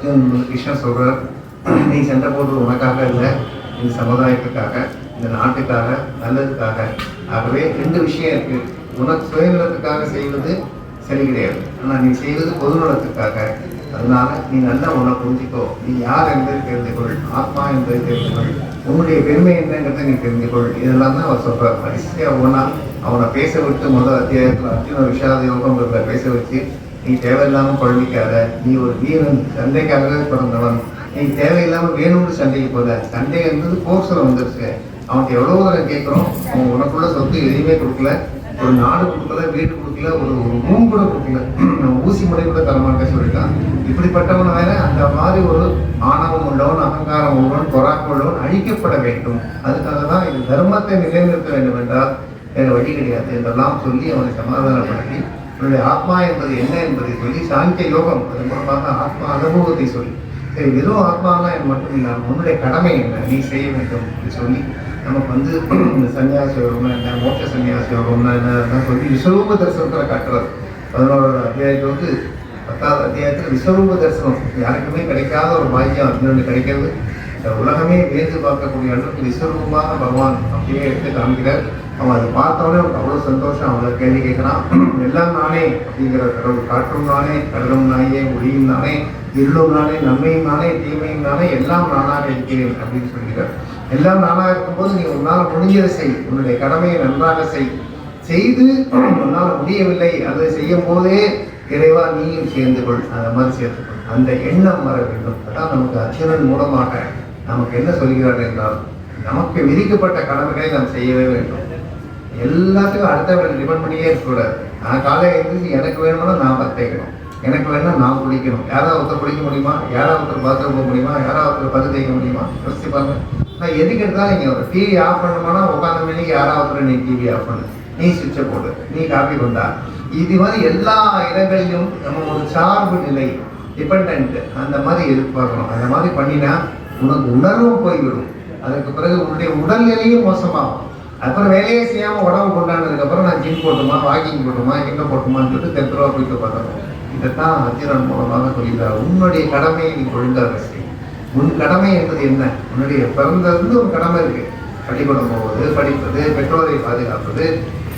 அர்ஜுன் கிருஷ்ணன் சொல்கிறார் நீ சண்டை போடுறது உனக்காக இல்லை இந்த சமுதாயத்துக்காக இந்த நாட்டுக்காக நல்லதுக்காக. ஆகவே ரெண்டு விஷயம் இருக்கு. உனக்கு சுயநலத்துக்காக செய்வது சரி கிடையாது. ஆனால் நீ செய்வது பொது நலத்துக்காக. அதனால நீ நல்லா உன்னை புரிஞ்சுக்கோ. நீ யார் என்பதை தெரிந்து கொள் ஆத்மா என்பதை தெரிந்து கொள் உன்னுடைய பெருமை என்னங்கிறத நீ தெரிந்து கொள் இதெல்லாம் தான் அவர் சொல்கிறார் வரிசையாக ஒவ்வொன்றா அவனை பேச விட்டு முதல் அத்தியாயத்தில் அர்ஜுன விஷாத யோகங்கிறத பேச வச்சு நீ தேவையில்லாமல் குழம்பிக்காத நீ ஒரு வீரன் சண்டைக்காகவே பிறந்தவன். நீ தேவையில்லாமல் வேணும்னு சண்டைக்கு போத சண்டை என்பது போர்ஸில் வந்துருச்சு. அவனுக்கு எவ்வளோ தூரம் கேட்குறோம். அவன் உனக்குள்ள சொத்து எதையுமே கொடுக்கல. ஒரு நாடு கொடுக்கல வீடு கொடுக்கல ஒரு ஒரு ரூம் கூட கொடுக்கல. நம்ம ஊசி முறை கூட தரமாட்டேன் சொல்லிட்டான். இப்படிப்பட்டவன் வேற அந்த மாதிரி ஒரு ஆணவம் உள்ளவன் அகங்காரம் உள்ளவன் பொறாக்கு உள்ளவன் அழிக்கப்பட வேண்டும். அதுக்காக தான் இது தர்மத்தை நிலைநிறுத்த வேண்டும் என்றால் வேறு வழி கிடையாது என்றெல்லாம் சொல்லி அவனை சமாதானப்படுத்தி என்னுடைய ஆத்மா என்பது என்ன என்பதை சொல்லி சாங்கிய யோகம் அது மூலமாக ஆத்மா அனுபவத்தை சொல்லி சரி வெறும் ஆத்மாலாம் இது மட்டும் இல்லாமல் உன்னுடைய கடமை என்ன? நீ செய்ய வேண்டும் என்று சொல்லி நமக்கு வந்து இந்த சன்னியாச யோகம்னா என்ன மோட்ச சன்னியாச யோகம்னா என்ன சொல்லி விஸ்வரூப தரிசனத்தில் காட்டுறது. பதினோரு அத்தியாயத்தில் வந்து பத்தாவது அத்தியாயத்தில் விஸ்வரூப தரிசனம். யாருக்குமே கிடைக்காத ஒரு பாக்கியம் அப்படின்னு கிடைக்கிறது. உலகமே வியந்து பார்க்கக்கூடிய அளவுக்கு விஸ்வரூபமாக பகவான் அப்படியே எடுத்து காமிக்கிறார். அவன் அதை பார்த்தோன்னே அவனுக்கு அவ்வளோ சந்தோஷம். அவனை கேள்வி கேட்குறான் எல்லாம் நானே அப்படிங்கிற கடவுள் காற்றும் நானே கடலும் நானே ஒளியும் நானே இருளும் நானே நன்மையும் நானே தீமையும் நானே எல்லாம் நானாக இருக்கிறேன் அப்படின்னு சொல்கிறார். எல்லாம் நானாக இருக்கும்போது நீ உன்னால் முடிஞ்சதை செய். உன்னுடைய கடமையை நன்றாக செய். செய்து உன்னால் முடியவில்லை. அதை செய்யும் போதே இறைவா நீயும் சேர்ந்து கொள். அந்த மாதிரி சேர்த்துக்கொள் அந்த எண்ணம் வர வேண்டும். அதான் நமக்கு அர்ஜுனன் மூலமாக நமக்கு என்ன சொல்கிறார் என்றால் நமக்கு விதிக்கப்பட்ட கடமைகளை நாம் செய்யவே வேண்டும். எல்லாத்தையும் அடுத்தவரை டிபெண்ட் பண்ணியே இருக்கக்கூடாது. நான் காலையில் எழுந்திரிச்சு எனக்கு வேணும்னா நான் பத்தேக்கணும் எனக்கு வேணா நான் குளிக்கணும். யாராவது ஒருத்தர் குளிக்க முடியுமா? யாராவது ஒருத்தர் பாத்ரூம் போக முடியுமா? யாராவது ஒருத்தர் பத்து தேய்க்க முடியுமா? யோசிச்சு பாருங்க. நான் எதுக்கு எடுத்தாலும் நீங்கள் ஒரு டிவி ஆஃப் பண்ணணும்னா உட்காந்த மணி யாராவது ஒருத்தர் நீ டிவி ஆஃப் பண்ணு. நீ சுவிட்சை போடு. நீ காப்பி கொண்டா. இது மாதிரி எல்லா இடங்களிலும் நம்ம ஒரு சார்பு நிலை டிபெண்ட் அந்த மாதிரி எதிர்பார்க்கணும் அந்த மாதிரி பண்ணினா உனக்கு உணர்வும் போய்விடும். அதுக்கு பிறகு உன்னுடைய உடல்நிலையும் மோசமாகும். அப்புறம் வேலையே செய்யாமல் உடம்பு கொண்டாடுனதுக்கப்புறம் நான் ஜிம் போட்டுமா வாக்கிங் போட்டுமா எங்கே போட்டுமான்னு சொல்லிட்டு தெருவா போயிட்டு பார்த்தோம் இதைத்தான் அத்திரன் மூலமாக சொல்லியிருந்தார் உன்னுடைய கடமையை நீ ஒழுங்காக உன் கடமை என்பது என்ன? உன்னுடைய பிறந்ததுலேருந்து ஒரு கடமை இருக்கு. பள்ளிக்கூடம் போவது படிப்பது பெற்றோரை பாதுகாப்பது.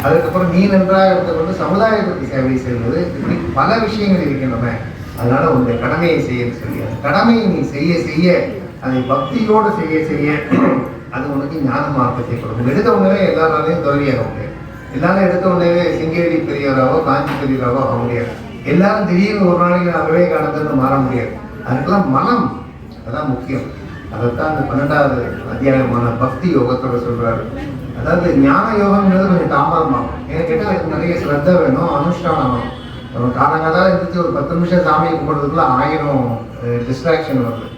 அதுக்கப்புறம் நீ நன்றாக எடுத்துக்கொண்டு சமுதாயத்துக்கு சேவை செய்வது. இப்படி பல விஷயங்கள் இருக்கின்றன அதனால உன்னுடைய கடமையை செய்ய சொல்லி அந்த கடமையை நீ செய்ய செய்ய அதை பக்தியோடு செய்ய செய்ய அது உனக்கு ஞான மார்க்கத்தை கொடுக்கும். எடுத்த உடனே எல்லாராலையும் துறவியாக முடியாது. எல்லாரும் எடுத்த உடனே சிங்கேரி பெரியவராவோ காஞ்சி பெரியவராவோ ஆக முடியாது. எல்லாரும் திடீர்னு ஒரு நாளைக்கு நான் விவேகானந்தன்னு மாற முடியாது. அதுக்கெல்லாம் மனம் அதான் முக்கியம். அதைத்தான் அந்த பன்னெண்டாவது அத்தியாயமான பக்தி யோகத்தோட சொல்றாரு. அதாவது ஞான யோகம்ன்றது கொஞ்சம் தாமதமாகும். எனக்கு கேட்டால் அதுக்கு நிறைய ஸ்ரத்த வேணும் அனுஷ்டானம் வேணும். நம்ம காலங்காலம் இருந்துச்சு ஒரு பத்து நிமிஷம் சாமியை கும்பிட்றதுக்குள்ள ஆயிரம் டிஸ்ட்ராக்ஷன் வருது.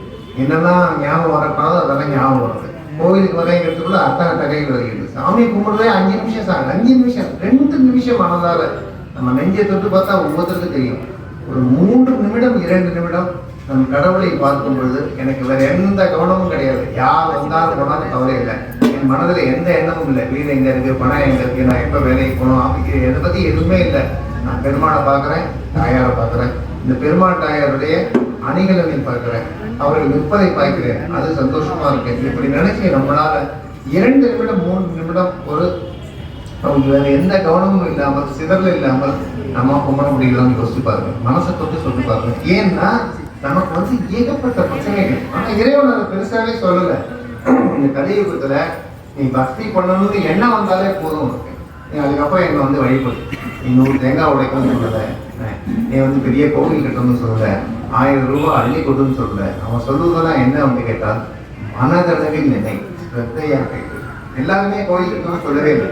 என்னெல்லாம் ஞாபகம் வரக்கூடாதோ அதெல்லாம் ஞாபகம் வருது. கோவிலுக்கு வரேங்கிறதுக்குள்ள அத்தனை தகைகள் வருகிறது சாமி கும்பிடுறதே அஞ்சு நிமிஷம் சார் அஞ்சு நிமிஷம் ரெண்டு நிமிஷம் மனதால நம்ம நெஞ்சை தொட்டு பார்த்தா ஒவ்வொருத்தருக்கும் தெரியும். ஒரு மூன்று நிமிடம் இரண்டு நிமிடம் நம் கடவுளை பார்க்கும் பொழுது எனக்கு வேற எந்த கவனமும் கிடையாது. யார் வந்தாலும் போனாலும் கவலை இல்லை. என் மனதில் எந்த எண்ணமும் இல்லை. வீடு எங்க இருக்கு பணம் எங்க இருக்கு நான் எப்போ வேலைக்கு போகணும் ஆஃபீஸ் எதை பத்தி எதுவுமே இல்லை. நான் பெருமாளை பார்க்குறேன் தாயாரை பார்க்குறேன். இந்த பெருமாள் தாயாருடைய அணிகலனை பார்க்குறேன். அவர்கள் நிற்பதை பார்க்கிறேன். அது சந்தோஷமா இருக்கு இப்படி நினைச்சு நம்மளால இரண்டு நிமிடம் மூணு நிமிடம் ஒரு அவங்க வேற எந்த கவனமும் இல்லாமல் சிதறல் இல்லாமல் நம்ம கும்பிட முடியலாம்னு யோசிச்சு பாருங்க. மனசை தொட்டு சொல்லி பாருங்க. ஏன்னா நமக்கு வந்து ஏகப்பட்ட பிரச்சனைகள். ஆனா இறைவன் அதை பெருசாவே சொல்லலை. இந்த கலியுகத்துல நீ பக்தி பண்ணணும்னு எண்ணம் வந்தாலே போதும் உனக்கு. நீ அதுக்கப்புறம் என்னை வந்து வழிபடு. இன்னொரு தேங்காய் உடைக்கணும்னு சொல்லல. நீ வந்து பெரிய கோவில் கட்டணும்னு சொல்லல. ஆயிரம் ரூபாய் அள்ளி கொடுன்னு சொல்லல. அவன் சொல்லுவதெல்லாம் என்ன அப்படின்னு கேட்டால் மனதளவில் நினை ஸ்ரத்தையாக கேட்டு. எல்லாருமே கோவில் கட்டணும்னு சொல்லவே இல்லை.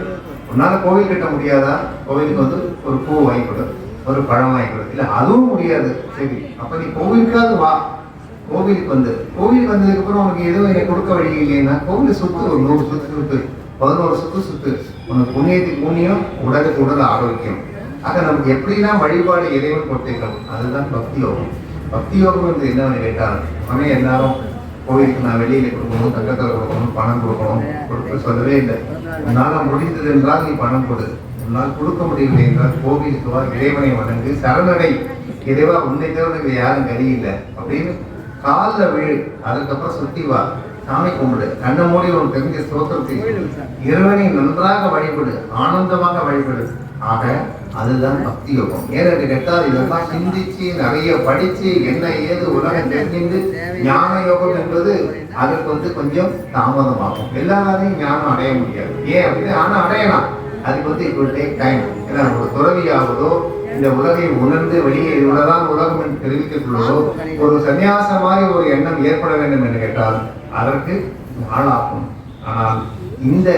உன்னால் கோவில் கட்ட முடியாதா? கோவிலுக்கு வந்து ஒரு பூ வாங்கி கொடு ஒரு பழம் வாங்கி கொடு. இல்லை அதுவும் முடியாது. சரி அப்போ நீ கோவிலுக்காவது வா. கோவிலுக்கு வந்து. கோவிலுக்கு வந்ததுக்கப்புறம் உனக்கு எதுவும் கொடுக்க வழி இல்லைன்னா கோவில் சுத்து ஒரு நூறு சுத்து சுத்து பதினோரு சுத்து சுத்து. உனக்கு புண்ணியத்துக்கு புண்ணியம் உடலுக்கு உடல் ஆரோக்கியம். ஆக நமக்கு எப்படிலாம் வழிபாடு இறைவன் கொடுத்திருக்கோம் அதுதான் பக்தி யோகம். பக்தி யோகம் என்று என்னன்னு கேட்டால் அவன் எல்லாரும் கோவிலுக்கு நான் வெளியில கொடுக்கணும் தங்கத்தில் கொடுக்கணும் பணம் கொடுக்கணும் கொடுக்க சொல்லவே இல்லை. உன்னால் முடிந்தது என்றால் நீ பணம் கொடு. உன்னால் கொடுக்க முடியவில்லை என்றால் கோவிலுக்கு வா இறைவனை வணங்கு. சரணடை இறைவா உன்னை தவிர யாரும் கறி இல்லை. அப்படின்னு காலில் விழு அதுக்கப்புறம் சுத்தி வா. சாமி கும்பிடு. கண்ணை மூடி உன் தெரிஞ்ச ஸ்தோத்திரத்தை இறைவனை நன்றாக வழிபடு ஆனந்தமாக வழிபடு. ஆக அதுதான் பக்தி யோகம் ஏன்னு கேட்டால் இதெல்லாம் சிந்திச்சு நிறைய படிச்சு என்ன ஏது உலகம் தெரிஞ்சு ஞான யோகம் என்பது அதற்கு வந்து கொஞ்சம் தாமதமாகும். எல்லாராலையும் ஞானம் அடைய முடியாது. ஏன் அப்படின்னு ஆனா அடையலாம். அதுக்கு வந்து இப்போ டேக் டைம் ஏன்னா ஒரு துறவியாவதோ இந்த உலகை உணர்ந்து வெளியே இவ்வளவுதான் உலகம் என்று தெரிவித்துக் கொள்வதோ ஒரு சன்னியாச மாதிரி ஒரு எண்ணம் ஏற்பட வேண்டும் என்று கேட்டால் அதற்கு நாளாகும் ஆனால் இந்த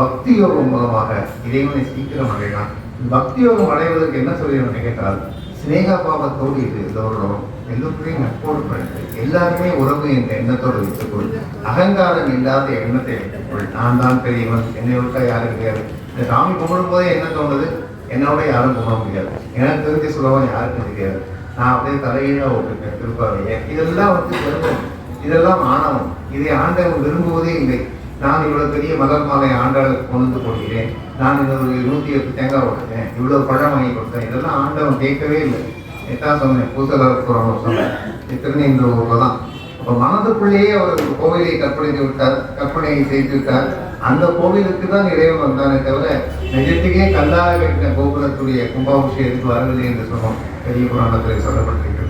பக்தி யோகம் மூலமாக இறைவனை சீக்கிரம் அடையலாம். பக்தி யோகம் அடைவதற்கு என்ன சொல்லிடுவோம் கேட்டால் சினேகா பாவத்தோடு இது எல்லோரும் எல்லோருமே நட்போடு படுத்து எல்லாருமே உறவு என்ற எண்ணத்தோடு வைத்துக்கொள். அகங்காரம் இல்லாத எண்ணத்தை வைத்துக்கொள். நான் தான் பெரியவன். என்னை விட்டா யாரும் கிடையாது. இந்த சாமி கும்பிடும் போதே என்ன தோணுது? என்னோட யாரும் போக முடியாது. எனக்கு திருத்தி சுலபம் யாருக்கும் தெரியாது. நான் அப்படியே தலையீழா ஓட்டுப்பேன் திருப்பாவையை. இதெல்லாம் வந்து பெருமை. இதெல்லாம் ஆணவம். இதை ஆண்டவன் விரும்புவதே இல்லை. நான் இவ்வளோ பெரிய மலர் மாலை ஆண்டாளுக்கு கொண்டு போகிறேன் நான் இன்னொரு நூற்றி எட்டு தேங்காய் ஓட்டுறேன் இவ்வளோ பழம் வாங்கி கொடுத்தேன். இதெல்லாம் ஆண்டவன் கேட்கவே இல்லை. எத்தான் சொன்னேன் பூசலர் புறம் சொன்னேன் திருநெல்வேலியில் தான். அப்போ மனதுக்குள்ளேயே அவர் கோவிலை கற்பனை விட்டார். கற்பனையை செய்து விட்டார். அந்த கோவிலுக்கு தான் இறைவன் வந்தானே தவிர நிஜத்துக்கே கல்லாக கட்டின கோபுரத்துடைய கும்பாபிஷேகத்துக்கு வரவில்லை என்று சொன்னோம். பெரிய புராணத்தில் சொல்லப்பட்டிருக்கிறது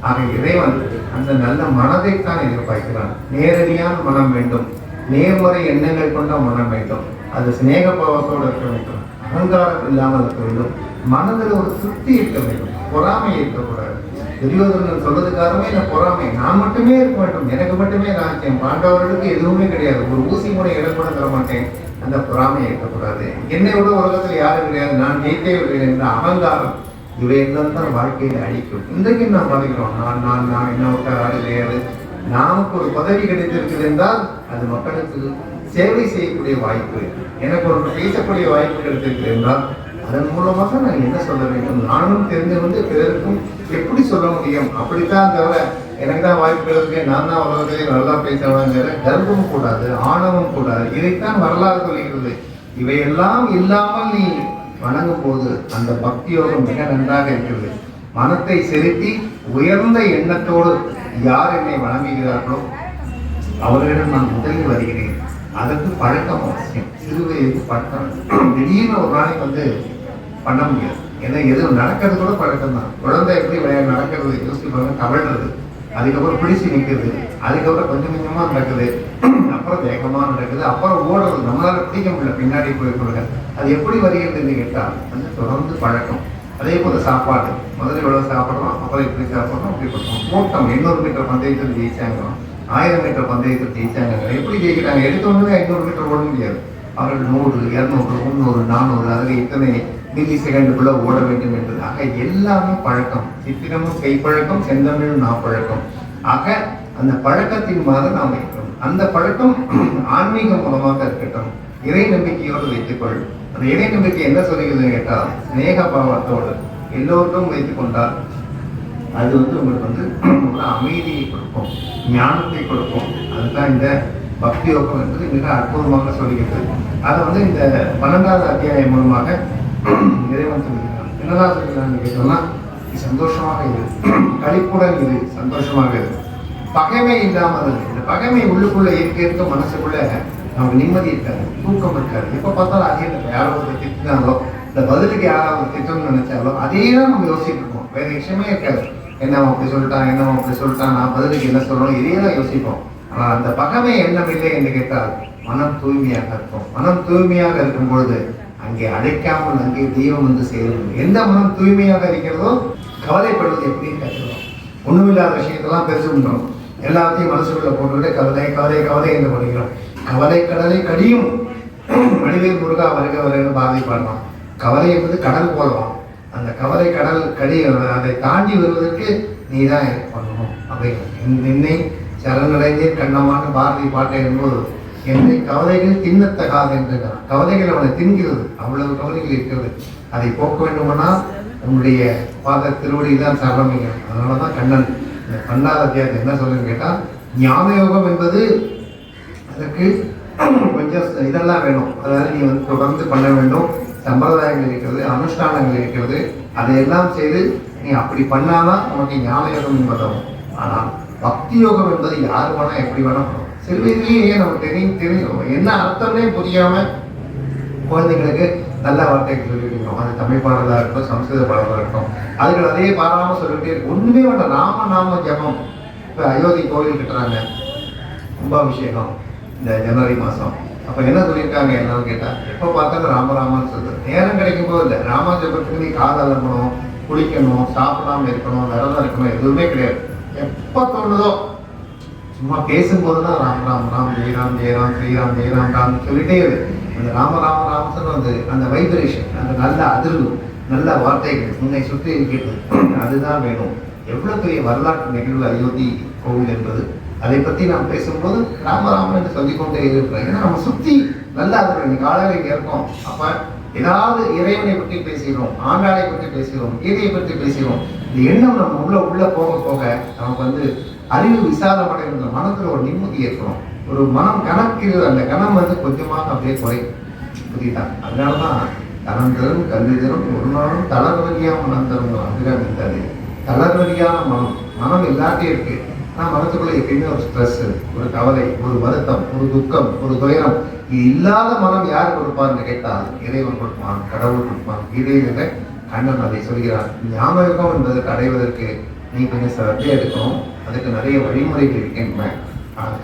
ஆக இறைவன் அந்த நல்ல மனதைத்தான் எதிர்பார்க்கிறான். நேரடியான மனம் வேண்டும். நேர்முறை எண்ணங்கள் கொண்ட மனம் வேண்டும். அது சிநேக பாவத்தோடு இருக்க வேண்டும். அகங்காரம் இல்லாமல் இருக்க வேண்டும். மனதில் ஒரு திருப்தி இருக்க வேண்டும். பொறாமை இருக்கக்கூடாது. துரியோதனன் சொல்றதுக்காகவே நான் பொறாமை. நான் மட்டுமே இருக்க வேண்டும். எனக்கு மட்டுமே ராஜ்யம். பாண்டவர்களுக்கு எதுவுமே கிடையாது. ஒரு ஊசி முனை இடம் கூட தர மாட்டேன். அந்த பொறாமை இருக்கக்கூடாது. என்னை விட உலகத்தில் யாரும் கிடையாது. நான் ஜெயித்தே விடுவேன் என்ற அகங்காரம் இவையெல்லாம் தான் வாழ்க்கையில அழிக்கும். இன்றைக்கு நாம் பாதிக்கிறோம்? நான் நான் நான் என்ன விட்ட ஆடு கிடையாது. நமக்கு ஒரு பதவி கிடைத்திருக்கிறது என்றால் அது மக்களுக்கு சேவை செய்யக்கூடிய வாய்ப்பு. எனக்கு ஒரு பேசக்கூடிய வாய்ப்பு கிடைத்திருக்கிறது என்றால் அதன் மூலமாக நான் என்ன சொல்ல வேண்டும்? நானும் தெரிந்து கொண்டு பிறருக்கும் எப்படி சொல்ல முடியும்? அப்படித்தான் தவிர எனக்கு தான் வாய்ப்பு இருக்கு நான் தான் உலகத்திலே நல்லா பேசுவேங்கிற கர்வம் கூடாது ஆணவம் கூடாது. இதைத்தான் வரலாறு சொல்கிறது. இவையெல்லாம் இல்லாமல் நீ வணங்கும் போது அந்த பக்தி யோகம் மிக நன்றாக இருக்கிறது. மனத்தை செலுத்தி உயர்ந்த எண்ணத்தோடு யார் என்னை வணங்குகிறார்களோ அவர்களிடம் நான் முதலில் வருகிறேன். அதற்கு பழக்கம் அவசியம். சிறு வயது பழக்கம் திடீர்னு ஒரு நாளைக்கு வந்து பண்ண முடியாது. ஏன்னா எது நடக்கிறது கூட பழக்கம் தான். குழந்தை எப்படி விளையாட நடக்கிறது யோசிச்சு பாருங்க கவழ்றது அதுக்கப்புறம் பிடிச்சி நிற்கிறது அதுக்கப்புறம் கொஞ்சம் கொஞ்சமாக நடக்குது. அப்புறம் வேகமாக நடக்குது. அப்புறம் ஓடுறது. நம்மளால பிடிக்க முடியல. பின்னாடி போய் கொடுங்க அது எப்படி வருகிறதுன்னு கேட்டால் அது தொடர்ந்து பழக்கம். அதே போல சாப்பாடு. முதல்ல எவ்வளோ சாப்பிட்றோம் அப்புறம் எப்படி சாப்பிட்றோம் அப்படி பண்ணுறோம் ஓட்டம் எண்ணூறு மீட்டர் பந்தயத்தில் ஜெயிச்சாங்க. ஆயிரம் மீட்டர் பந்தயத்தில் ஜெயிச்சாங்க. எப்படி ஜெயிக்கிறாங்க? எடுத்தோடனே ஐநூறு மீட்டர் ஓட முடியாது. அவர்கள் நூறு இரநூறு முந்நூறு நானூறு அதில் இத்தனை மில்லி செகண்டுக்குள்ள ஓட வேண்டும் என்று ஆக எல்லாமே பழக்கம். சித்திரமும் கைப்பழக்கம் செந்தமிழும் நாப்பழக்கம். ஆக அந்த பழக்கத்தின் மாதிரி நாம் இருக்கிறோம். அந்த பழக்கம் ஆன்மீக மூலமாக இருக்கட்டும். இறை நம்பிக்கையோடு வைத்துக்கொள். அந்த இறை நம்பிக்கை என்ன சொல்லுகிறது கேட்டால் ஸ்நேக பாவத்தோடு எல்லோருக்கும் வைத்துக் கொண்டால் அது வந்து உங்களுக்கு வந்து ஒரு அமைதியை கொடுக்கும் ஞானத்தை கொடுக்கும். அதுதான் இந்த பக்தி யோகம் என்பது மிக அற்புதமாக சொல்கிறது. அதை வந்து இந்த பன்னெண்டாவது அத்தியாயம் மூலமாக இறைவன் சொல்கிறான் என்னதான் சொல்கிறான்னு கேட்டோம்னா நீ சந்தோஷமாக இரு. கழிப்புடன் இரு. சந்தோஷமாக இரு. பகைமை இல்லாமல் இந்த பகைமை உள்ளுக்குள்ள இருக்க இருக்க மனசுக்குள்ள நமக்கு நிம்மதி இருக்காது தூக்கம் இருக்காது. எப்போ பார்த்தாலும் அதே இந்த யாரோ ஒருத்தர் திட்டினாலோ இந்த பதிலுக்கு யாராவது திட்டம்னு நினைச்சாலோ அதே தான் நம்ம யோசிச்சுட்டு இருக்கோம். வேற விஷயமே இருக்காது. என்ன அப்படி சொல்லிட்டான் என்ன அப்படி சொல்லிட்டான் நான் பதிலுக்கு என்ன சொல்லணும் இதே தான் யோசிப்போம். ஆனால் அந்த பகமை எண்ணம் இல்லை என்று கேட்டால் மனம் தூய்மையாக இருக்கும். மனம் தூய்மையாக இருக்கும் பொழுது அங்கே அழைக்காமல் அங்கே தெய்வம் வந்து சேரும். எந்த மனம் தூய்மையாக இருக்கிறதோ கவலைப்படுவது எப்படின்னு கற்றுக்கிறோம் ஒன்றுமில்லாத விஷயத்தெல்லாம் பெருசு பண்ணுறோம் எல்லாத்தையும் மனசுக்குள்ள போட்டுக்கிட்டு கவலை கவலை கவலை என்று படிக்கிறோம். கவலை கடலை கடியும். வடிவேல் முருகா வருக வருகன்னு பாரதி பாடுறோம் கவலை என்பது கடல் போலலாம் அந்த கவலை கடல் கடி அதை தாண்டி வருவதற்கு நீ தான் பண்ணணும் அப்படின்னு நின்னை சரணடைந்தே கண்ணமான பாரதி பாட்டை என்பது என்னை கவலைகள் தின்னத்தகாது என்கிறான் கவலைகள் அவனை தின்கிறது. அவ்வளவு கவலைகள் இருக்கிறது. அதை போக்க வேண்டுமானால் உன்னுடைய பாத திருவடி தான் சரணமைங்க அதனால தான் கண்ணன். இந்த பன்னாத அத்தியாயத்தை என்ன சொல்லுன்னு கேட்டால் ஞான யோகம் என்பது அதற்கு கொஞ்சம் இதெல்லாம் வேணும். அதாவது நீ வந்து தொடர்ந்து பண்ண வேண்டும். சம்பிரதாயங்கள் இருக்கிறது அனுஷ்டானங்கள் இருக்கிறது. அதையெல்லாம் செய்து நீ அப்படி பண்ணாதான் உனக்கு ஞான யோகம் என்பதாகும். ஆனால் பக்தி யோகம் என்பது யார் வேணால் எப்படி வேணால் பண்ணலாம் நம்ம நமக்கு தெரியும் தெரியும் என்ன அர்த்தம்னே புரியாம குழந்தைங்களுக்கு நல்ல வார்த்தைகள் சொல்லிட்டு இருக்கோம். அது தமிழ் பாடலாக இருக்கும் சம்ஸ்கிருத பாடலாக இருக்கும் அதுக்கு அதே பாடாம சொல்லிட்டே இருக்கும். ஒண்ணுமே வேண்டாம். நாம நாம ஜபம். இப்போ அயோத்தி கோவில் கட்டுறாங்க. கும்பாபிஷேகம் இந்த ஜனவரி மாதம் அப்போ என்ன சொல்லியிருக்காங்க எல்லாரும் கேட்டால் எப்போ பார்த்தாலும் ராமராமன்னு சொல்லுது நேரம் கிடைக்கும் போது இல்லை. ராமா ஜபத்துக்கு நீ காதல் அலம்பணும் குளிக்கணும் சாப்பிடாம இருக்கணும் விரதம் இருக்கணும் எதுவுமே கிடையாது. எப்போ தோணுதோ சும்மா பேசும்போது தான் ராம் ராம் ராம் ஜெயராம் ஜெயராம் ஸ்ரீராம் ஜெயராம் ராம் சொல்லிட்டே இருக்கு. அந்த ராம ராம ராம் சொல்றது அந்த வைப்ரேஷன் அந்த நல்ல அதிர்வு நல்ல வார்த்தைகள் உன்னை சுற்றி இருக்கிறது. அதுதான் வேணும். எவ்வளோ பெரிய வரலாற்று நிகழ்வு அயோத்தி கோவில் என்பது. அதை பற்றி நாம் பேசும்போது ராமராமன் என்று சொல்லிக்கொண்டே இருக்கிறோம் ஏன்னா நம்ம சுற்றி நல்லா இருக்கிறோம் இன்னைக்கு கேட்போம் அப்போ இருக்கோம். ஏதாவது இறைவனை பற்றி பேசுகிறோம் ஆண்டாளை பற்றி பேசுகிறோம் கீதையை பற்றி பேசுகிறோம். இந்த எண்ணம் நம்ம உள்ள உள்ள போக போக நமக்கு வந்து அறிவு விசாலம் அடைகின்ற மனத்துல ஒரு நிம்மதி ஏற்படும். ஒரு மனம் கணக்கிறது அந்த கணம் வந்து கொஞ்சமாக அப்படியே குறையும். புரியுதா? அதனாலதான் தனம் தரும் கல்வி தரும். ஒரு நாளும் தளர்வழியா மனம் தரும். அப்படிதான் இருக்காது தளர்வழியான மனம். மனம் எல்லாத்தையும் இருக்கு. ஆனா மனத்துக்குள்ள எப்பயுமே ஒரு ஸ்ட்ரெஸ் ஒரு கவலை ஒரு வருத்தம் ஒரு துக்கம் ஒரு துயரம். இது இல்லாத மனம் யார் கொடுப்பார்னு கேட்டால் இறைவன் கொடுப்பான் கடவுள் கொடுப்பான். கீதையில கண்ணன் அதை சொல்கிறான். ஞாபகம் என்பதற்கு அடைவதற்கு நீ கொஞ்சம் சிரத்தை எடுக்கணும் அதுக்கு நிறைய வழிமுறைகள் இருக்கின்றன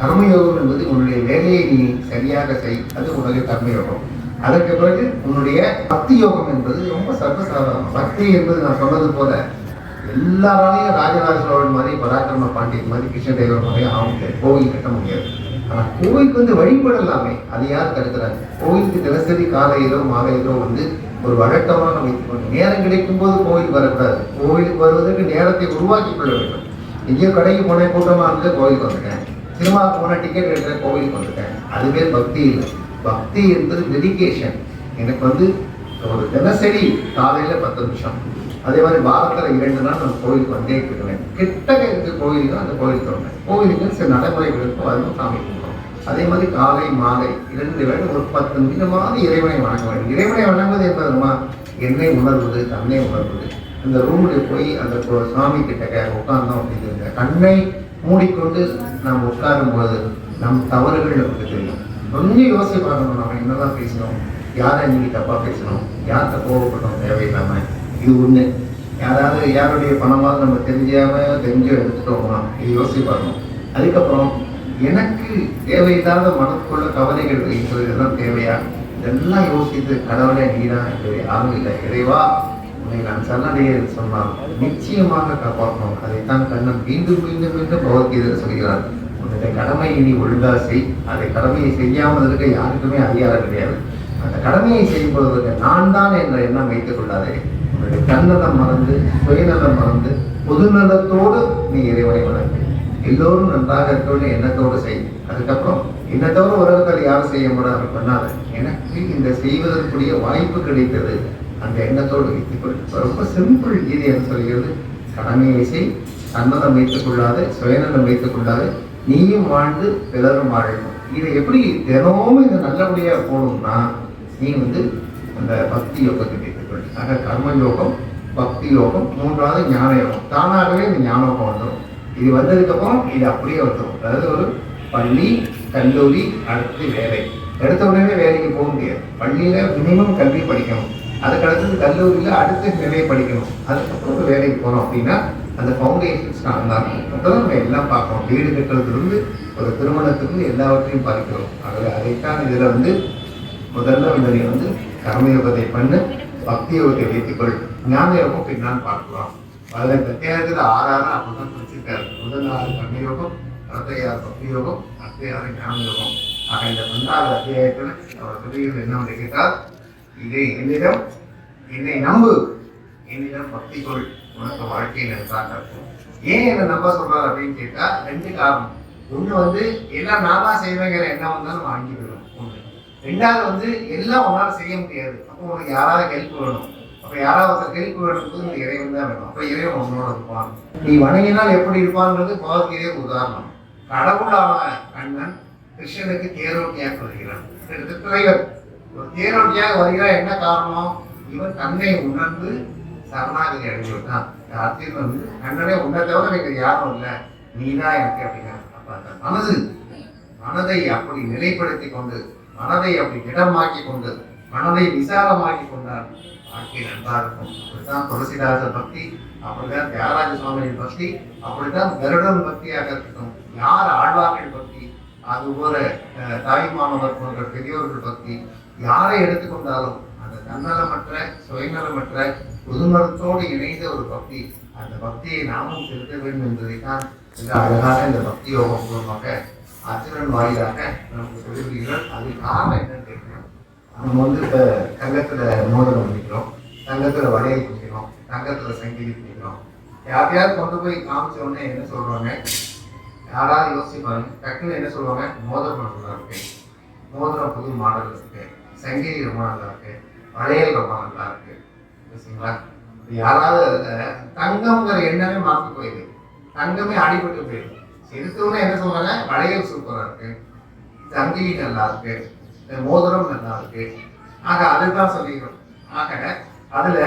கர்மயோகம் என்பது உன்னுடைய வேலையை நீ சரியாக செய் அது உனக்கு கர்மயோகம். அதற்கு பிறகு உன்னுடைய பக்தி யோகம் என்பது ரொம்ப சர்வசாதாரணம். பக்தி என்பது நான் சொன்னது போல எல்லாராலையும் ராஜராஜ சோழன் மாதிரி பராக்கிரம பாண்டியன் மாதிரி கிருஷ்ணதேவர் மாதிரி அவங்க கோவில் கட்ட முடியாது. ஆனால் கோவிலுக்கு வந்து வழிபடலாமே. அது யார் தடுக்கிறாங்க? கோவிலுக்கு தினசரி காலை மாலையிலோ மாலை வந்து ஒரு வழக்கமாக வைத்துக்கொண்டு நேரம் கிடைக்கும் போது கோவில் வரக்கூடாது. கோவிலுக்கு வருவதற்கு நேரத்தை உருவாக்கி கொள்ள வேண்டும். எங்கேயோ கடைக்கு போனேன் கூட்டமாக இருந்து கோவிலுக்கு வந்துட்டேன். சினிமாவுக்கு போன டிக்கெட் எடுக்கிறேன் கோவிலுக்கு வந்துட்டேன். அதுவே பக்தி இல்லை. பக்தி என்பது டெடிகேஷன் எனக்கு வந்து ஒரு தினசரி காலையில் பத்து நிமிஷம். அதே மாதிரி வாரத்தில் இரண்டு நாள் நான் கோவிலுக்கு வந்தே இருக்கிறேன் கிட்டக இருக்கு கோவிலுக்கு அந்த கோவிலுக்கு வந்தேன் கோவிலுக்கு சில நடைமுறைகள் இருக்கும் அதுவும் சாமி கும்பிடுறோம் அதே மாதிரி காலை மாலை இரண்டு வேண்டும் ஒரு பத்து நிமிடமாவது இறைவனை வணங்க வேண்டும் இறைவனை வணங்குவது என்பதுமா என்னை உணர்வது தன்னை உணர்வது. அந்த ரூமுக்கு போய் அந்த கோ- சாமி கிட்டக்க உட்கார்ந்தோம் அப்படிங்கிறத கண்ணை மூடிக்கொண்டு நாம் உட்காரும் போது நம் தவறுகள் நமக்கு தெரியும். கொஞ்சம் யோசிச்சு பார்க்கணும் நம்ம என்னதான் பேசணும் யாரை இன்னைக்கு தப்பாக பேசணும் யார்கிட்ட கோவப்பட்டோம் தேவையில்லாமல் இது ஒன்று யாராவது யாருடைய பணமாவது நம்ம தெரிஞ்சாம தெரிஞ்சு எடுத்துட்டோம்னா இது யோசிச்சு பார்க்கணும் அதுக்கப்புறம் எனக்கு தேவையில்லாத மனத்துக்குள்ள கவலைகள் இருக்கிறது இதெல்லாம் தேவையா? இதெல்லாம் யோசித்து கடவுளே நீதான் எனக்கு யாரும் இல்லை இறைவா உன்னை நான் சரணடைய சொன்னால் நிச்சயமாக காப்பாற்றணும். அதைத்தான் கண்ணன் மீண்டும் மீண்டும் மீண்டும் பகவத்கீதையில் சொல்கிறார். உன்னுடைய கடமையை நீ ஒழுங்கா செய். அதை கடமையை செய்யாமல் இருக்க யாருக்குமே அதிகாரம் கிடையாது. அந்த கடமையை செய்யும்போது நான் தான் என்ற எண்ணம் வைத்துக் கொள்ளாதே. உன்னுடைய தன்னலம் மறந்து சுயநலம் மறந்து பொதுநலத்தோடு நீ இறைவனை வணங்கு. எல்லோரும் நன்றாக இருக்கணும்னு எண்ணத்தோடு செய். அதுக்கப்புறம் என்னை தவிர உலகத்தில் யாரும் செய்ய முடியாது பண்ணாத. எனக்கு இந்த செய்வதற்குரிய வாய்ப்பு கிடைத்தது. அந்த எண்ணத்தோடு வைத்துக் கொள். ரொம்ப சிம்பிள் கீதை என்று சொல்கிறது கடமையை செய் தன்னலம் வைத்துக் கொள்ளாது சுயநலம் வைத்துக் கொள்ளாது நீயும் வாழ்ந்து பிறரும் வாழணும் இதை எப்படி தினமும் இது நல்லபடியாக போகணும்னா நீ வந்து அந்த பக்தி யோகத்தை வைத்துக்கொள் ஆக கர்ம யோகம் பக்தி யோகம் மூன்றாவது ஞான யோகம். தானாகவே இந்த ஞானோகம் வந்துடும் இது வந்ததுக்கப்புறம் இது அப்படியே வந்துடும் அதாவது ஒரு பள்ளி கல்லூரி அடுத்து வேலை. எடுத்த உடனே வேலைக்கு போக முடியாது. பள்ளியில் மினிமம் கல்வி படிக்கணும். அதுக்கு கல்லூரியில் அடுத்த நிலையை படிக்கணும். அதுக்கப்புறம் ஒரு வேலைக்கு போகிறோம் அப்படின்னா அந்த ஃபவுண்டேஷன் ஸ்ட்ராங் தான் இருக்கும் அப்பதான் நம்ம எல்லாம் பார்க்கணும். வீடு கட்டுறதுலேருந்து ஒரு திருமணத்துக்கு எல்லாவற்றையும் பார்க்கிறோம். ஆகவே அதைத்தான் இதில் வந்து முதல்ல வந்து நீ வந்து கர்மயோகத்தை பண்ணு பக்தி யோகத்தை வைத்துக்கொள் ஞான யோகம் பின்னால் பார்க்கலாம். அதில் இந்த தேர்தல் ஆறாறு அப்படிதான் பிடிச்சிருக்காரு முதல் ஆறு கர்மயோகம் அடுத்தையாறு பக்தி யோகம் அத்தையாறு ஞான யோகம். ஆக இந்த பன்னாறு அத்தியாயத்தில் அவர் சொல்லுகிறது என்ன கேட்டால் இதை என்னிடம் என்னை நம்பு. என்னிடம் பக்தி கொள் உனக்கு வாழ்க்கையில் நன்றாக இருக்கும் ஏன் என்னை நம்ப சொல்றாரு அப்படின்னு கேட்டா ரெண்டு காரணம். ஒண்ணு வந்து எல்லாம் நான் தான் செய்வேங்கிற எண்ணம் வந்தாலும் நம்ம அங்கீகரிக்கணும் ஒண்ணு. ரெண்டாவது வந்து எல்லாம் உன்னால செய்ய முடியாது. அப்போ உனக்கு யாராவது ஹெல்ப் வேணும். அப்ப யாராவது ஹெல்ப் வேணும் போது இந்த இறைவன் தான் வேணும். அப்ப இறைவன் உன்னோட இருப்பான். நீ வணங்கினால் எப்படி இருப்பான்றது பகவத்கீதை உதாரணம். கடவுளான கண்ணன் கிருஷ்ணனுக்கு தேரோட்டியாக வருகிறான் எடுத்து இவர் தேரோட்டியாக வருகிறார் என்ன காரணம்? இவன் தன்னை உணர்ந்து சரணாகதி அடைஞ்சுட்டான் அர்த்தம் வந்து கண்ணனே உன்னை தவிர யாரும் இல்லை. நீதான் எனக்கு அப்படின்னா அப்ப அந்த மனது மனதை அப்படி நிலைப்படுத்தி கொண்டு மனதை அப்படி திடமாக்கி கொண்டு மனதை விசாலமாக்கி கொண்டார். வாழ்க்கை நன்றா இருக்கும். அப்படித்தான் துளசிதாசர் பக்தி அப்படிதான் தியாகராஜ சுவாமியின் பக்தி அப்படித்தான் கருடன் பக்தியாக இருக்கட்டும் யார் ஆழ்வார்கள் பக்தி? அதுபோல அஹ், தாய்மானவர் போன்ற பெரியோர்கள் பக்தி யாரை எடுத்துக்கொண்டாலும் அந்த தன்னலமற்ற சுயநலமற்ற புதுமரத்தோடு இணைந்த ஒரு பக்தி அந்த பக்தியை நாமும் செலுத்த வேண்டும் என்பதைத்தான் மிக அழகாக இந்த பக்தி யோகம் மூலமாக அர்ஜுனன் வாயிலாக நமக்கு சொல்லுகிறீர்கள் அது காரணம் என்னன்னு கேட்கிறோம் நம்ம வந்து இப்போ தங்கத்தில் மோதிரம் பண்ணிக்கிறோம் தங்கத்தில் வளையல் பண்ணிக்கிறோம் தங்கத்தில் சங்கிலி பண்ணிக்கிறோம் யாரையாவது கொண்டு போய் காமிச்ச உடனே என்ன சொல்கிறாங்க யாராவது யோசிப்பாங்க டக்குன்னு என்ன சொல்லுவாங்க? மோதிரம் நல்லா மோதிரம் புது மாடல் இருக்குது சங்கிலி ரொம்ப நல்லா இருக்கு வளையல் ரொம்ப நல்லா இருக்கு. சரிங்களா யாராவது தங்கம்ங்கிற எண்ணமே மாற்றி போயிடுது. தங்கமே அடிபட்டு போயிடுது. எடுத்தவொடனே என்ன சொல்றாங்க? வளையல் சூப்பரா இருக்கு. சங்கிலி நல்லா இருக்கு. மோதிரம் நல்லா இருக்கு. ஆக அதுதான் சொல்லிக்கிறோம் ஆக அதுல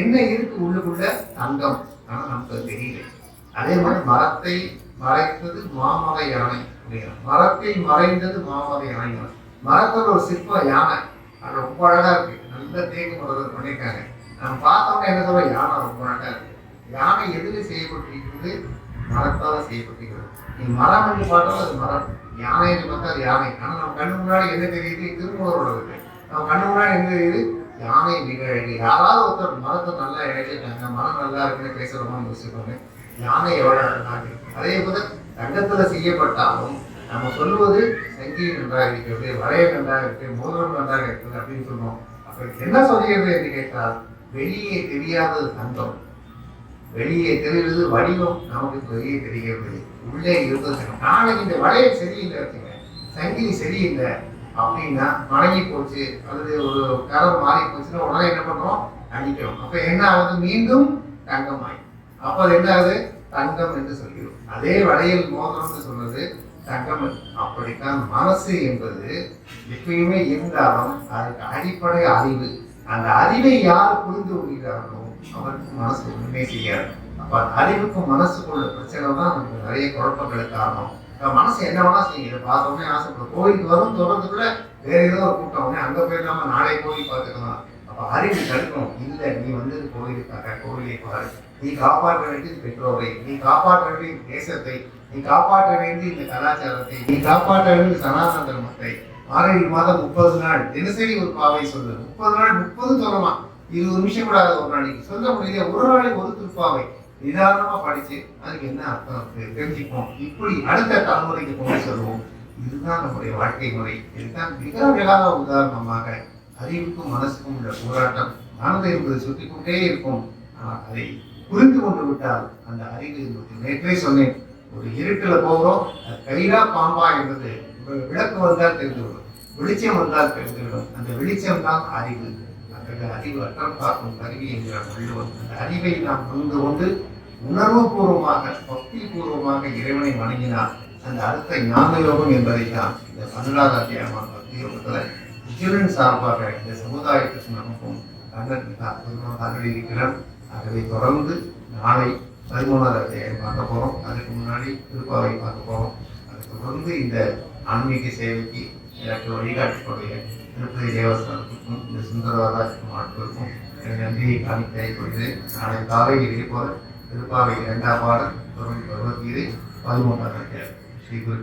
என்ன இருக்கு உள்ளுக்குள்ள? தங்கம். ஆனா நமக்கு அது தெரியல. அதே மாதிரி மரத்தை மறைத்தது மாமலை யானை அப்படிங்கிற மரத்தை மறைந்தது மாமலை யானை. மரத்தோட ஒரு சிற்பம் யானை. அது ரொம்ப அழகா இருக்கு. நல்ல தேக்கு முதல்வர் பண்ணியிருக்காங்க நம்ம பார்த்தவங்க என்ன சொல்ல யானை ரொம்ப அழகா இருக்கு. யானை எதுல செய்யப்பட்டிருக்கிறது? மரத்தால் செய்யப்பட்டிருக்கிறது. நீ மரம் என்று பார்த்தாலும் அது மரம். யானை என்று பார்த்தா அது யானை. ஆனால் நம்ம கண்ணு முன்னாடி என்ன தெரியுது? திருமூலரோட இருக்கு நம்ம கண்ணு முன்னாடி என்ன தெரியுது? யானை மிக அழகு. யாராவது ஒருத்தர் மரத்தை நல்லா இழைச்சிட்டாங்க மரம் நல்லா இருக்குன்னு பேசுறோம்னு யோசிப்பாங்க. யானை எவ்வளோ அழகா அதே போல தங்கத்தில் செய்யப்பட்டாலும் நம்ம சொல்லுவது செங்கி நன்றாக இருக்கிறது வளைய நன்றாக இருக்கு மோதிரம் நன்றாக இருக்குது அப்படின்னு சொல்லுவோம் அப்ப என்ன சொல்கிறது என்று கேட்டால் வெளியே தெரியாதது தங்கம் வெளியே தெரிகிறது வடிவம் நமக்கு வெளியே தெரிகிறது. உள்ளே இருந்தது நாளைக்கு இந்த வளையல் சரியில்லை வச்சுங்க சங்கிலி சரியில்லை அப்படின்னா மடங்கி போச்சு அல்லது ஒரு கலர் மாறி போச்சுன்னா உடனே என்ன பண்ணுவோம் அடிக்கிறோம் அப்போ என்ன ஆகுது? மீண்டும் தங்கமாய். அப்போ அது என்ன ஆகுது தங்கம் என்று சொல்கிறோம். அதே வளையல் மோதிரம்னு சொன்னது தங்கம் அப்படித்தான் மனசு என்பது எப்பயுமே இருந்தாலும் அதுக்கு அடிப்படை அறிவு. அந்த அறிவை யார் புரிந்து கொள்கிறார்களோ அவருக்கு மனசு ஒன்றுமே செய்யாது. அப்ப அந்த அறிவுக்கும் மனசுக்குள்ள பிரச்சனை தான் நமக்கு நிறைய குழப்பங்களுக்கு காரணம். மனசு என்ன வேணா செய்யும். இதை பார்த்தோன்னே ஆசைப்படும். கோயிலுக்கு வரும் தொடர்ந்துக்குள்ள வேற ஏதோ ஒரு கூட்டம். உடனே அங்கே போயிடலாம? நாளே கோயில் பார்த்துக்கலாம். அப்போ அறிவு தடுக்கணும் இல்லை நீ வந்து கோயிலுக்காக கோயிலை பாரு. நீ காப்பாற்ற வேண்டியது பெற்றோரை. நீ காப்பாற்ற வேண்டிய தேசத்தை. நீ காப்பாற்ற வேண்டிய இந்த கலாச்சாரத்தை நீ காப்பாற்ற வேண்டிய சனாதன தர்மத்தை மார்கழி மாதம் முப்பது நாள் தினசரி ஒரு பாவை சொல்லு முப்பது நாள் முப்பது சொல்லலாம் இருபது நிமிஷம் கூட ஒரு நாளைக்கு. சொல்ல முடியல ஒரு நாளைக்கு ஒரு திருப்பாவை நிதானமா படிச்சு அதுக்கு என்ன அர்த்தம் இருக்கு? தெரிஞ்சுப்போம் இப்படி அடுத்த தலைமுறைக்கு கொண்டு சொல்லுவோம். இதுதான் நம்முடைய வாழ்க்கை முறை. இதுதான் மிக அழகான உதாரணமாக அறிவுக்கும் மனசுக்கும் உள்ள போராட்டம். மனதை என்பது சுற்றி கொண்டே இருக்கும். ஆனால் அதை புரிந்து கொண்டு விட்டால் அந்த அறிவு என்பது நேற்றே சொன்னேன். ஒரு இருட்டில் போகிறோம் அது கயிறா பாம்பா என்பது விளக்கு வந்தால் தெரிந்துவிடும் வெளிச்சம் வந்தால் தெரிந்துவிடும். அந்த வெளிச்சம் தான் அறிவு. அந்த அறிவு அற்றம் பார்க்கும் கருவி என்கிறார் வள்ளுவர் அந்த அறிவை நாம் புரிந்து கொண்டு உணர்வு பூர்வமாக பக்தி பூர்வமாக இறைவனை வணங்கினால் அந்த அடுத்த ஞான யோகம் என்பதை தான் இந்த பன்னெண்டாவது அத்தியாயமான பக்தி யோகத்தில் விஜயன் சார்பாக இந்த சமுதாயத்திற்கு நமக்கும் தங்கத்துக்கு அற்புதமாக அருளியிருக்கிறார். ஆகவே தொடர்ந்து நாளை பதிமூணாவது அத்தியாயம் பார்க்க போகிறோம் அதுக்கு முன்னாடி திருப்பாவை பார்க்க போகிறோம் அதை தொடர்ந்து இந்த ஆன்மீக சேவைக்கு எனக்கு வழிகாட்டக்கூடிய திருப்பதி தேவஸ்தானத்துக்கும் இந்த சுந்தரவாதா ஆட்களுக்கும் என் நன்றியை காணிக்கை கொண்டு நாளை காலை இதே போல திருப்பாவை இரண்டாம் பாடல் தொடர்ந்து பகவத்கீதை பதிமூன்றாம் அத்தியாயம் ஸ்ரீ குரு